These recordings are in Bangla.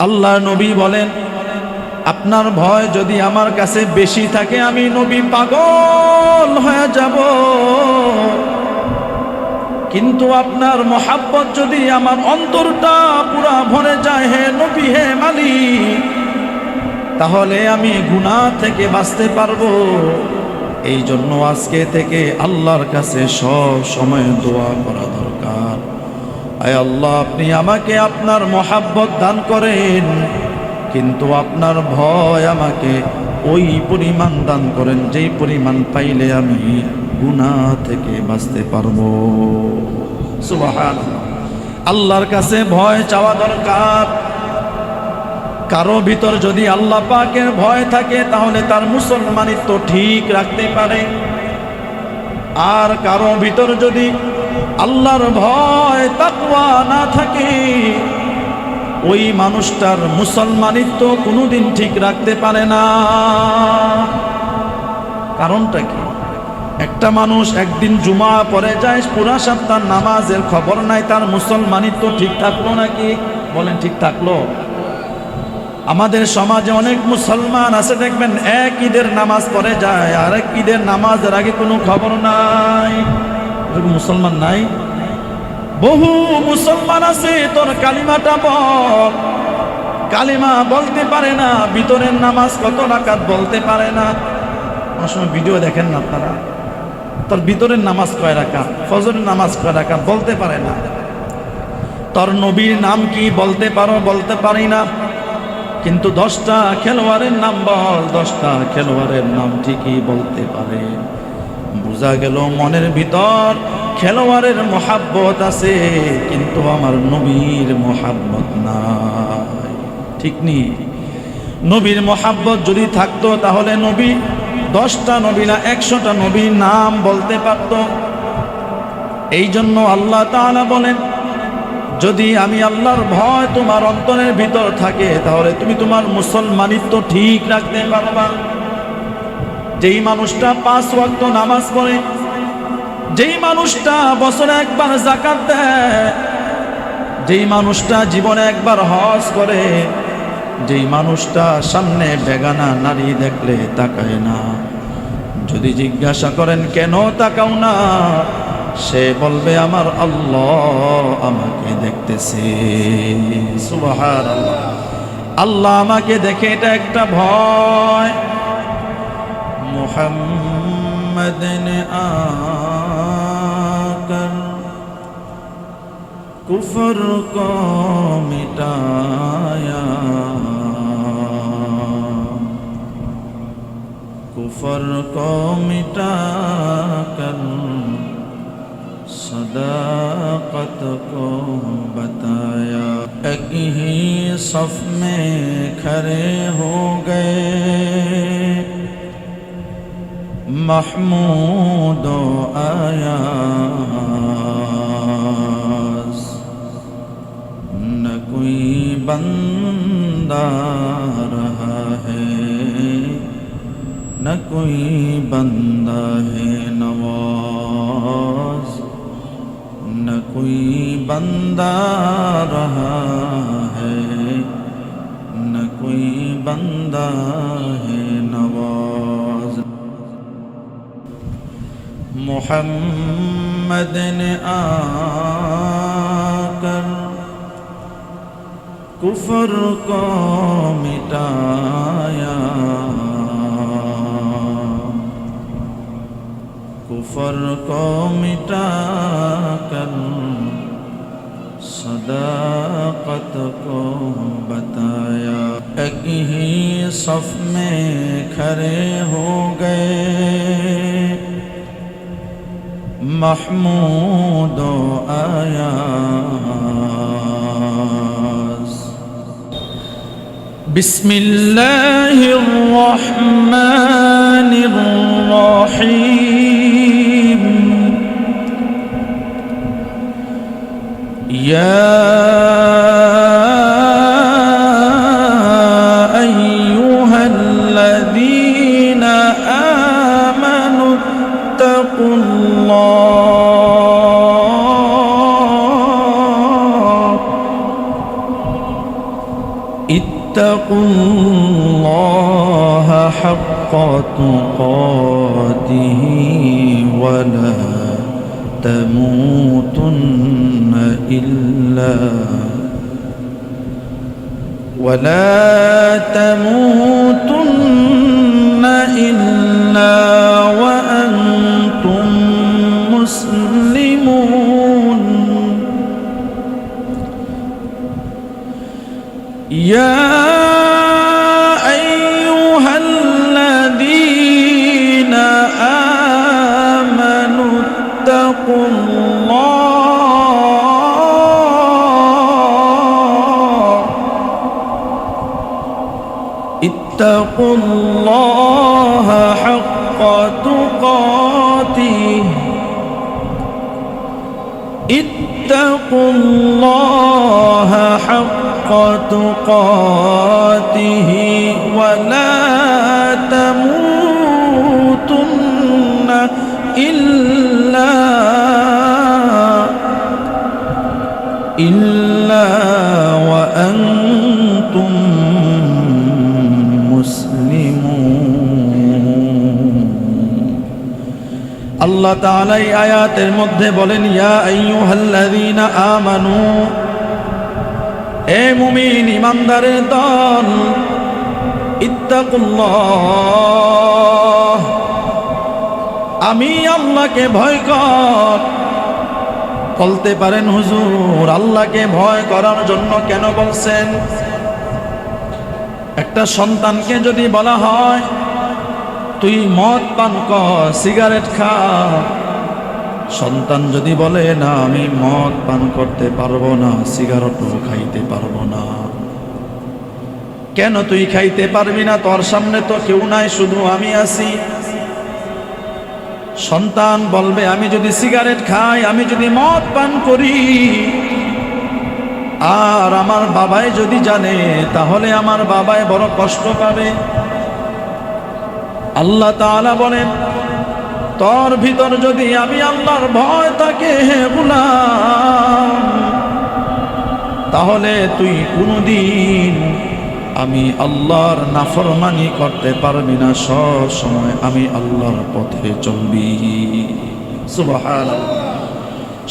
আল্লাহ নবী বলেন, আপনার ভয় যদি আমার কাছে বেশি থাকে, আমি নবী পাগল হয়ে যাব। কিন্তু আপনার মহাব্বত যদি আমার অন্তরটা পুরা ভরে যায়, হে নবী, হে মালিক, তাহলে আমি গুনাহ থেকে বাঁচতে পারব। এই জন্য আজকে থেকে আল্লাহর কাছে সব সময় দোয়া করা দরকার। আয় আল্লাহ, আপনি আমাকে আপনার মহাব্বত দান করেন, কিন্তু আপনার ভয় আমাকে ওই পরিমাণ দান করেন যেই পরিমাণ পাইলে আমি গুনাহ থেকে বাঁচতে পারব। আল্লাহর কাছে ভয় চাওয়া দরকার। কারও ভিতর যদি আল্লাহ পাকের ভয় থাকে, তাহলে তার মুসলমানিত্ব ঠিক রাখতে পারে। আর কারও ভিতর যদি আল্লাহর ভয় তাকওয়া না থাকে, ওই মানুষটার মুসলমানিত্ব কোনোদিন ঠিক রাখতে পারে না। কারণটা কি? একটা মানুষ একদিন জুমা পরে যায়, পুরা সপ্তাহ নামাজের খবর নাই, তার মুসলমানিত্ব ঠিক থাকল নাকি? বলেন, ঠিক থাকল। আমাদের সমাজে অনেক মুসলমান আছে, দেখবেন এক ঈদের নামাজ পড়ে যায় আর এক ঈদের নামাজের আগে কোনো খবর নাই। মুসলমান নাই? বহু মুসলমান আছে, তোর কালিমাটা বল। কালিমা বলতে পারে না, ভিতরের নামাজ কত রাকাত বলতে পারে না। অনেক সময় ভিডিও দেখেন না আপনারা? তোর ভিতরের নামাজ কয় রাকাত, ফজরের নামাজ কয় রাকাত বলতে পারে না। তোর নবীর নাম কি বলতে পারো, বলতে পারি না। কিন্তু দশটা খেলোয়াড়ের নাম বল, দশটা খেলোয়াড়ের নাম ঠিকই বলতে পারে। বোঝা গেল মনের ভিতর খেলোয়াড়ের মহাব্বত আছে, কিন্তু আমার নবীর মহাব্বত নাই। ঠিক নি? নবীর মহাব্বত যদি থাকতো, তাহলে নবী দশটা নবী না, একশোটা নবীর নাম বলতে পারত। এই জন্য আল্লাহ তাআলা বলেন, যদি আমি আল্লাহর ভয় তোমার অন্তরের ভিতর থাকে, তাহলে তুমি তোমার মুসলমানিত্ব ঠিক রাখতে পারবা। যেই মানুষটা পাঁচ ওয়াক্ত নামাজ পড়ে, যেই মানুষটা বছরে একবার জাকাত দেয়, যেই মানুষটা জীবনে একবার হজ করে, যেই মানুষটা সামনে বেগানা নারী দেখলে তাকায় না। যদি জিজ্ঞাসা করেন, কেন তাকাও না? সে বলবে, আমার আল্লাহ আমাকে দেখতেছে। সুবাহার আল্লাহ আমাকে দেখে এটা একটা ভয়। محمد نے آ کر کفر کو مٹایا کفر کو مٹا کر صداقت کو بتایا ایک ہی صف میں کھڑے ہو گئے محمود و آیاز نہ کوئی بندہ رہا ہے، نہ کوئی بندہ ہے نواز۔ نہ کوئی بندہ رہا ہے، نہ کوئی بندہ ہے मोहम्मद ने आकर कुफर को मिटाया कुफर को मिटा कर सदाकत को बताया एक ही सफ में खड़े हो गए محمود آياز بسم الله الرحمن الرحيم يا الله اتقوا الله حق تقاته ولا تموتن إلا ولا تموتن إلا وأنتم يا أيها الذين آمنوا اتقوا الله. اتقوا الله حق تقاته ولا تموتن إلا إلا وأنتم مسلمون আল্লাহ তাআলা এই আয়াতের মধ্যে বলেন ইয়া আইয়ুহাল্লাযীনা আমানু এ মুমিন ইমানদারের দল, ইত্তাকুল্লাহ। আমি আল্লাহকে ভয় কর। বলতে পারেন হুজুর, আল্লাহকে ভয় করার জন্য কেন বলছেন? একটা সন্তানকে যদি বলা হয়, তুই মদ পান কর, সিগারেট খা। সন্তান যদি বলে, না, আমি মদ পান করতে পারব না, সিগারেটও খাইতে পারব না। কেন তুই খাইতে পারবি না? তোর সামনে তো কেউ নাই, শুধু আমি আছি। সন্তান বলবে, আমি যদি সিগারেট খাই, আমি যদি মদ পান করি, আর আমার বাবাই যদি জানে, তাহলে আমার বাবাই বড় কষ্ট পাবে। আল্লাহ তাআলা বলেন তোর ভিতর যদি আমি আল্লাহর ভয় থাকে, হে গুলাম, তাহলে তুই কোনদিন আমি আল্লাহর নাফরমানি করতে পারবি না। সব সময় আমি আল্লাহর পথে চলবি।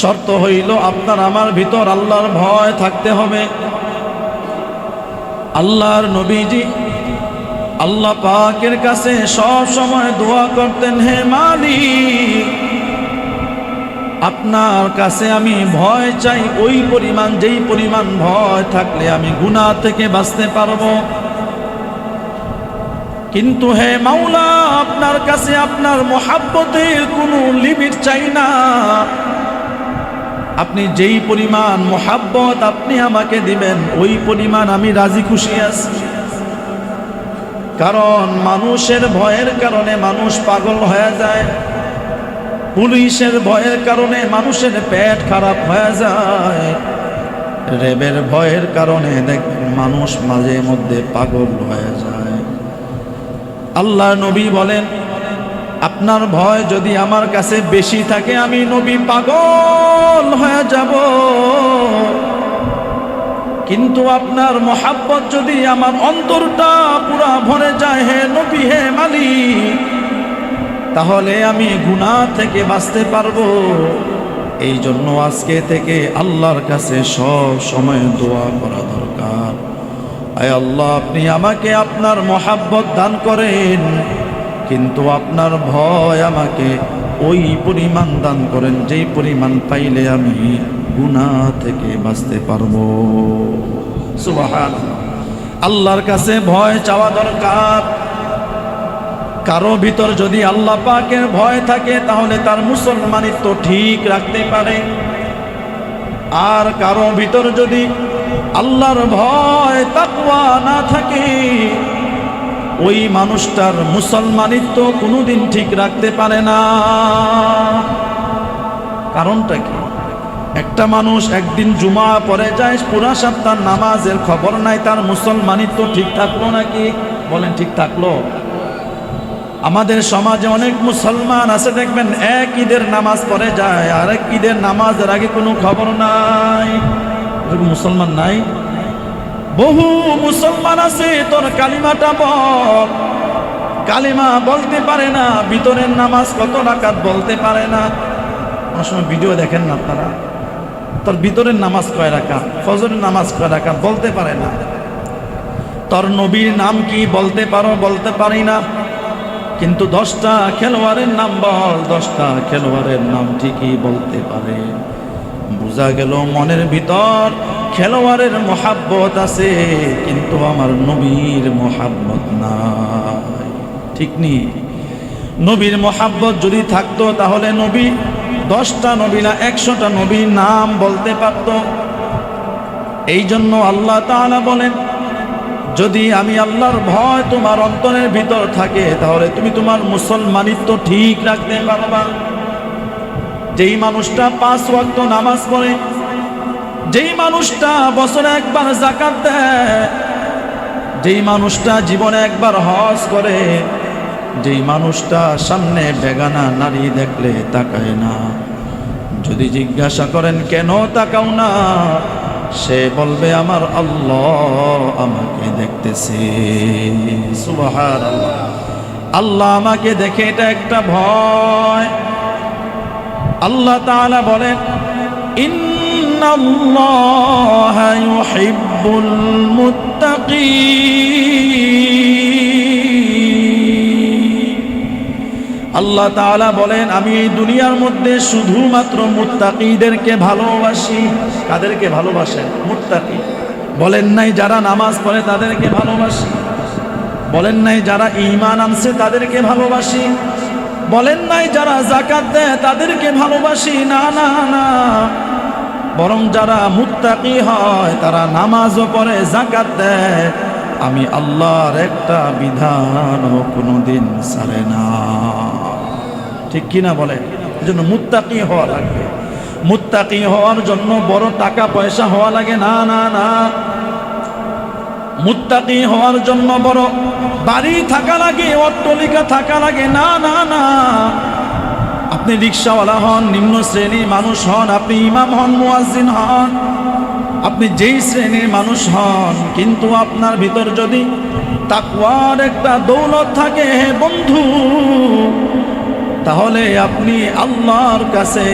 শর্ত হইল আপনার আমার ভিতর আল্লাহর ভয় থাকতে হবে। আল্লাহর নবীজি আল্লাহ পাকের কাছে সব সময় দোয়া করতেন, হে মালিক, আপনার কাছে আমি ভয় চাই, ওই পরিমাণ, যেই পরিমাণ ভয় থাকলে আমি গুনাহ থেকে বাঁচতে পারব। কিন্তু হে মাওলা, আপনার কাছে আপনার মহাব্বতের কোনো লিমিট চাই না। আপনি যেই পরিমাণ মহাব্বত আপনি আমাকে দিবেন, ওই পরিমাণ আমি রাজি খুশি আছি। কারণ মানুষের ভয়ের কারণে মানুষ পাগল হয়ে যায়। পুলিশের ভয়ের কারণে মানুষের পেট খারাপ হয়ে যায়। রেবের ভয়ের কারণে দেখবেন মানুষ মাঝে মধ্যে পাগল হয়ে যায়। আল্লাহ নবী বলেন, আপনার ভয় যদি আমার কাছে বেশি থাকে, আমি নবী পাগল হয়ে যাব। কিন্তু আপনার মোহাব্বত যদি আমার অন্তরটা পুরা ভরে যায়, হে নবী, হে মালিক, তাহলে আমি গুনাহ থেকে বাঁচতে পারব। এই জন্য আজকে থেকে আল্লাহর কাছে সব সময় দোয়া করা দরকার। আয় আল্লাহ, আপনি আমাকে আপনার মোহাব্বত দান করেন, কিন্তু আপনার ভয় আমাকে ওই পরিমাণ দান করেন যেই পরিমাণ পাইলে আমি গুনাহ থেকে বাঁচতে পারব। আল্লাহর কাছে ভয় চাওয়া দরকার। কারও ভিতর যদি আল্লাহ পাকের ভয় থাকে, তাহলে তার মুসলমানিত্ব ঠিক রাখতে পারে। আর কারও ভিতর যদি আল্লাহর ভয়, তাকওয়া না থাকে, ওই মানুষটার মুসলমানিত্ব কোনোদিন ঠিক রাখতে পারে না। কারণটা কি? একটা মানুষ একদিন জুমা পরে যায়, পুরা সপ্তাহ নামাজের খবর নাই, তার মুসলমানিত্ব ঠিক থাকল নাকি? বলেন, ঠিক থাকল। আমাদের সমাজে অনেক মুসলমান আছে, দেখবেন এক ঈদের নামাজ পড়ে যায় আর এক ঈদের নামাজের আগে কোনো খবর নাই। মুসলমান নাই? বহু মুসলমান আছে, তোর কালিমাটা বল। কালিমা বলতে পারে না, ভিতরের নামাজ কত রাকাত বলতে পারে না। অনেক সময় ভিডিও দেখেন না আপনারা। তোর ভিতরের নামাজ কয় রাখা ফজরের নামাজ কয় রাখা বলতে পারে না। তোর নবীর নাম কি বলতে পারো? বলতে পারি না। কিন্তু দশটা খেলোয়াড়ের নাম বল। দশটা খেলোয়াড়ের নাম ঠিকই বলতে পারে। বোঝা গেল মনের ভিতর খেলোয়াড়ের মোহাব্বত আছে, কিন্তু আমার নবীর মোহাব্বত নাই। ঠিক নি? নবীর মোহাব্বত যদি থাকতো, তাহলে নবী দশটা নবী না, একশোটা নবীর নাম বলতে পারত। এই জন্য আল্লাহ তাআলা বলেন, যদি আমি আল্লাহর ভয় তোমার অন্তরের ভিতর থাকে, তাহলে তুমি তোমার মুসলমানিত্ব ঠিক রাখতে পারবা। যেই মানুষটা পাঁচ ওয়াক্ত নামাজ পড়ে, যেই মানুষটা বছরে একবার জাকাত দেয়, যেই মানুষটা জীবনে একবার হজ করে যেই মানুষটা সামনে বেগানা নারী দেখলে তাকায় না। যদি জিজ্ঞাসা করেন, কেন তাকাও না? সে বলবে, আমার আল্লাহ আমাকে দেখতেছে। আল্লাহ আমাকে দেখে এটা একটা ভয়। আল্লাহ তাআলা বলেন, ইন্নাল্লাহ ইউহিব্বুল মুত্তাকিন। আল্লাহ তাআলা বলেন, আমি এই দুনিয়ার মধ্যে শুধুমাত্র মুত্তাকিদেরকে ভালোবাসি। কাদেরকে ভালোবাসেন? মুত্তাকি। বলেন নাই যারা নামাজ পড়ে তাদেরকে ভালোবাসি। বলেন নাই যারা ঈমান আনছে তাদেরকে ভালোবাসি। বলেন নাই যারা জাকাত দেয় তাদেরকে ভালোবাসি। না না না। বরং যারা মুত্তাকি হয়, তারা নামাজও পড়ে জাকাত দেয়। আমি আল্লাহর একটা বিধানও কোনোদিন ছাড়ে না। ঠিক কিনা বলে? এজন্য মুত্তাকি হওয়া লাগবে। মুত্তাকি হওয়ার জন্য বড় টাকা পয়সা হওয়া লাগে। না না না। মুত্তাকি হওয়ার জন্য বড় বাড়ি থাকা লাগে, অট্টলিকা থাকা লাগে। না না না। আপনি রিক্সাওয়ালা হন, নিম্ন শ্রেণির মানুষ হন, আপনি ইমাম হন, মুয়াজ্জিন হন, আপনি যেই শ্রেণির মানুষ হন, কিন্তু আপনার ভিতর যদি তাকওয়ার একটা দৌলত থাকে বন্ধু তাহলে আপনি আল্লাহর কাছে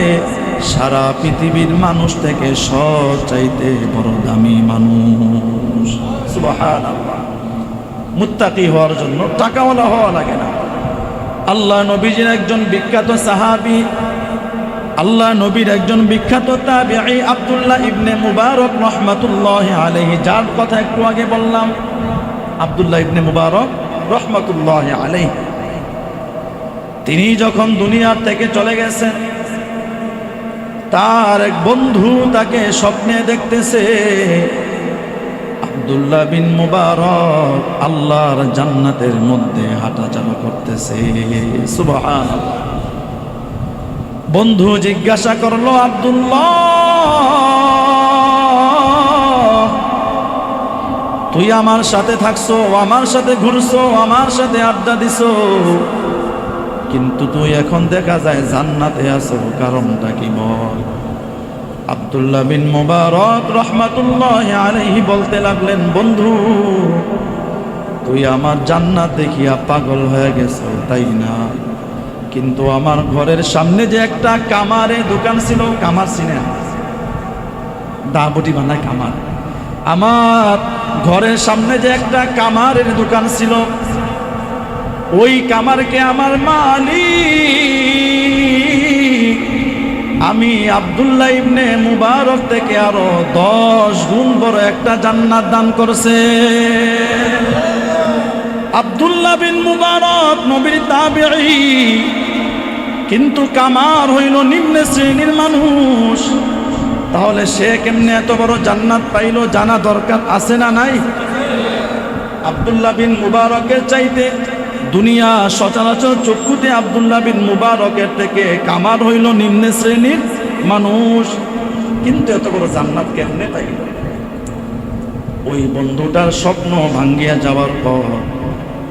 সারা পৃথিবীর মানুষ থেকে সব চাইতে বড় দামি মানুষ। মুত্তাকি হওয়ার জন্য টাকাওয়ালা হওয়া লাগে না। আল্লাহ নবীজির একজন বিখ্যাত সাহাবি, আল্লাহ নবীর একজন বিখ্যাত তাবিঈ আব্দুল্লাহ ইবনে মুবারক রহমাতুল্লাহ আলাইহি, যার কথা একটু আগে বললাম, আব্দুল্লাহ ইবনে মুবারক রহমাতুল্লাহ আলাইহি। তিনি যখন দুনিয়ার থেকে চলে গেছেন, তার এক বন্ধু তাকে স্বপ্নে দেখতেছে, আব্দুল্লাহ বিন মুবারক আল্লাহর জান্নাতের মধ্যে হাঁটাচলা করতেছে। সুবহান বন্ধু জিজ্ঞাসা করল, আব্দুল্লাহ, তুই আমার সাথে থাকছো, আমার সাথে ঘুরছো, আমার সাথে আড্ডা দিছো? কিন্তু তুই এখন দেখা যায় জান্নাতে আছো, কারণটা কি বল? আব্দুল্লাহ বিন মুবারক রহমাতুল্লাহ আলাইহি বলতে লাগলেন, বন্ধু, তুই আমার জান্নাত দেখিয়া পাগল হয়ে গেছো, তাই না? কিন্তু আমার ঘরের সামনে যে একটা কামারে দোকান ছিল, কামার সিনে। দাবটি বানায় কামার। আমার ঘরের সামনে যে একটা কামারের দোকান ছিল ওই কামারকে আমার মালিক। আমি আব্দুল্লাহ ইবনে মুবারক থেকে আরও দশ গুণ বড় একটা জান্নাত দান করছে। আব্দুল্লাহ বিন মুবারক নবীর তাবেঈ। কিন্তু কামার হইল নিম্ন শ্রেণির মানুষ। তাহলে সে কেমনে এত বড় জান্নাত পাইল জানা দরকার আছে না নাই? আব্দুল্লাহ বিন মুবারকের চাইতে দুনিয়া সচরাচর চক্ষুতে আব্দুল্লাহ বিন মুবারকের থেকে কামার হইল নিম্ন শ্রেণির মানুষ। কিন্তু এত বড় জান্নাত কেমনে পাইল? ওই বন্ধুটার স্বপ্ন ভাঙ্গিয়া যাওয়ার পর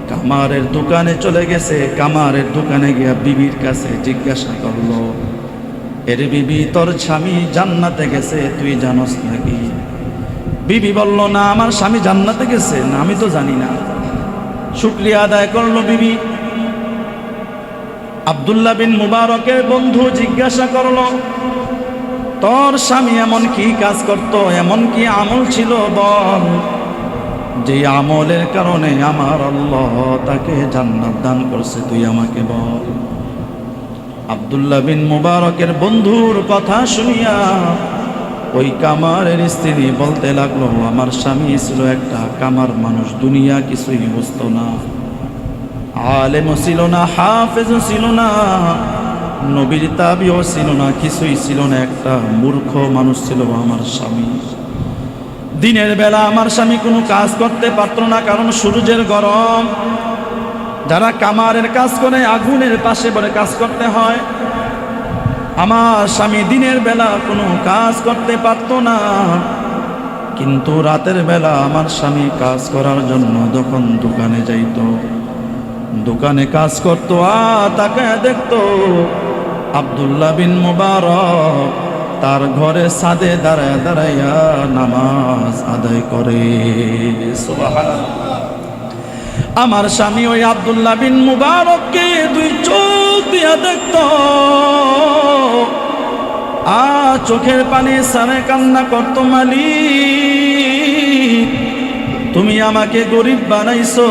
কামারের দোকানে চলে গেছে। কামারের দোকানে গিয়া বিবির কাছে জিজ্ঞাসা করল, এর বিবি, তোর স্বামী জান্নাতে গেছে, তুই জানস নাকি? বিবি বলল, না, আমার স্বামী জান্নাতে গেছে, না, আমি তো জানি না। শুক্রিয়া আদায় করল বিবি। আবদুল্লাহ বিন মুবারকের বন্ধু জিজ্ঞাসা করল, তোর স্বামী এমন কি কাজ করত? এমন কি আমল ছিল? বল। যে আমলের কারণে আমার আল্লাহ তাকে জান্নাত দান করছে, তুই আমাকে বল। আবদুল্লাহ বিন মুবারকের বন্ধুর কথা শুনিয়া ওই কামারের স্ত্রী বলতে লাগল, আমার স্বামী ছিল একটা কামার মানুষ, দুনিয়া কিছুই বুঝতো না। আলেমও ছিল না হাফেজও ছিল না, নবীর তাবিও ছিল না, কিছুই ছিল না। একটা মূর্খ মানুষ ছিল আমার স্বামী। দিনের বেলা আমার স্বামী কোনো কাজ করতে পারত না, কারণ সূর্যের গরম। যারা কামারের কাজ করে, আগুনের পাশে বলে কাজ করতে হয়। আমার স্বামী দিনের বেলা কোনো কাজ করতে পারত না কিন্তু রাতের বেলা আমার স্বামী কাজ করার জন্য যখন দোকানে যাইত, দোকানে কাজ করতো আর তাকে দেখতো আবদুল্লাহ বিন মুবারক তার ঘরে সাদে দাঁড়ায় দাঁড়াইয়া নামাজ আদায় করে। আমার স্বামী ওই আবদুল্লাহ বিন মুবারককে দুই চোখ দিয়া দেখত। আ চোখের পানি সারে কান্না করত মালিক, তুমি আমাকে গরিব বানাইছো।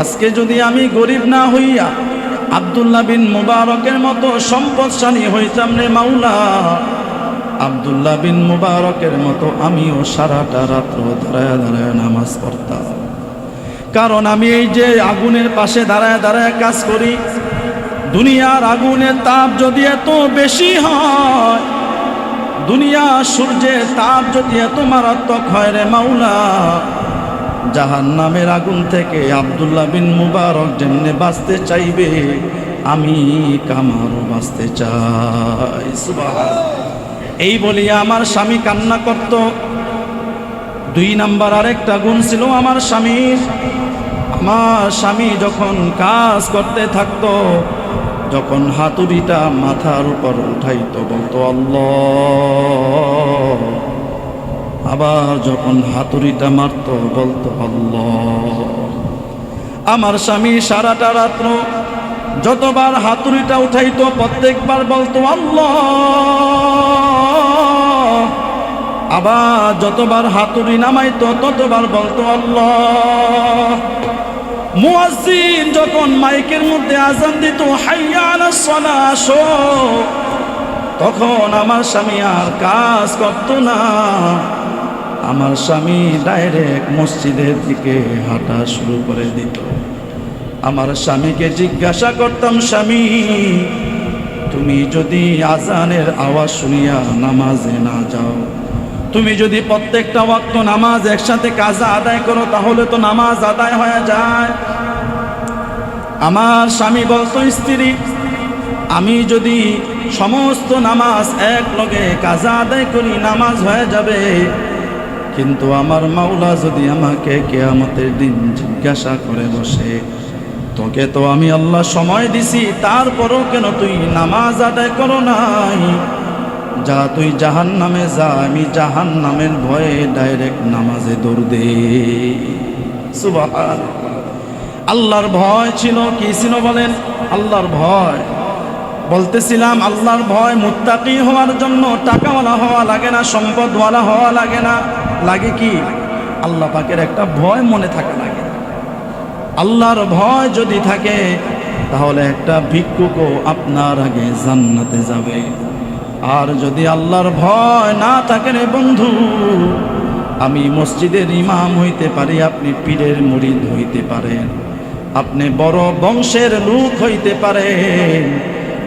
আজকে যদি আমি গরিব না হইয়া আবদুল্লাহ বিন মুবারকের মতো সম্পদশালী হইতাম রে মাওলা, আবদুল্লাহ বিন মুবারকের মতো আমিও সারাটা রাত্র দাঁড়ায় দাঁড়ায় নামাজ পড়তাম। কারণ আমি এই যে আগুনের পাশে দাঁড়ায় দাঁড়ায় কাজ করি দুনিয়ার আগুনের তাপ যদি এত বেশি হয় দুনিয়া সূর্যের তাপ যদি এত মারাত্মক হয় রে মাওলা জাহান নামের আগুন থেকে আবদুল্লাহ বিন মুবারক যেমনে বাঁচতে চাইবে, আমি কামারও বাঁচতে চাই। এই বলিয়া আমার স্বামী কান্না করত। দুই নাম্বার আরেকটা গুণ ছিল আমার স্বামীর। আমার স্বামী যখন কাজ করতে থাকতো যখন হাতুড়িটা মাথার উপর উঠাইত বলতো, আল্লাহ। আবার যখন হাতুড়িটা মারত, বলতো, আল্লাহ। আমার স্বামী সারাটা রাত্র যতবার হাতুড়িটা উঠাইতো, প্রত্যেকবার বলতো, আল্লাহ। আবার যতবার হাতুড়ি নামাইতো, ততবার বলতো, আল্লাহ। মুয়াজ্জিন যখন মাইকের মধ্যে আজান দিত, হাইয়া আলাস সালাহ তখন আমার স্বামী আর কাজ করত না। আমার স্বামী ডাইরেক্ট মসজিদের দিকে হাঁটা শুরু করে দিত। আমার স্বামীকে জিজ্ঞাসা করতাম, স্বামী, তুমি যদি আজানের আওয়াজ শুনিয়া নামাজে না যাও তুমি যদি প্রত্যেকটা ওয়াক্ত নামাজ একসাথে কাজা আদায় করো, তাহলে তো নামাজ আদায় হয়ে যায়। আমার স্বামী বলতো, স্ত্রী, আমি যদি সমস্ত নামাজ এক লগে কাজা আদায় করি, নামাজ হয়ে যাবে। কিন্তু আমার মাওলা যদি আমাকে কেয়ামতের দিন জিজ্ঞাসা করে বসে, তোকে তো আমি আল্লাহ সময় দিছি, তারপরও কেন তুই নামাজ আদায় করো নাই? যা তুই জাহান নামে যা, আমি জাহান নামের ভয়ে ডাইরেক্ট নামাজে দৌড় দে আল্লাহর ভয় ছিল, কি ছিল বলেন? আল্লাহর ভয়। বলতেছিলাম, আল্লাহর ভয় মুত্তাকি হওয়ার জন্য টাকাওয়ালা হওয়া লাগে না, সম্পদওয়ালা হওয়া লাগে না। লাগে কি? আল্লাহ পাকের একটা ভয় মনে থাকা লাগে। আল্লাহর ভয় যদি থাকে, তাহলে একটা ভিক্ষুকও আপনার আগে জান্নাতে যাবে। আর যদি আল্লাহর ভয় না থাকে রে বন্ধু, আমি মসজিদের ইমাম হইতে পারি, আপনি পীরের মুরিদ হইতে পারেন, আপনি বড় বংশের লোক হইতে পারেন,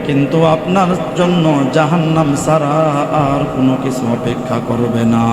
কিন্তু আপনার জন্য জাহান্নাম সারা আর কোনো কিছু অপেক্ষা করবে না।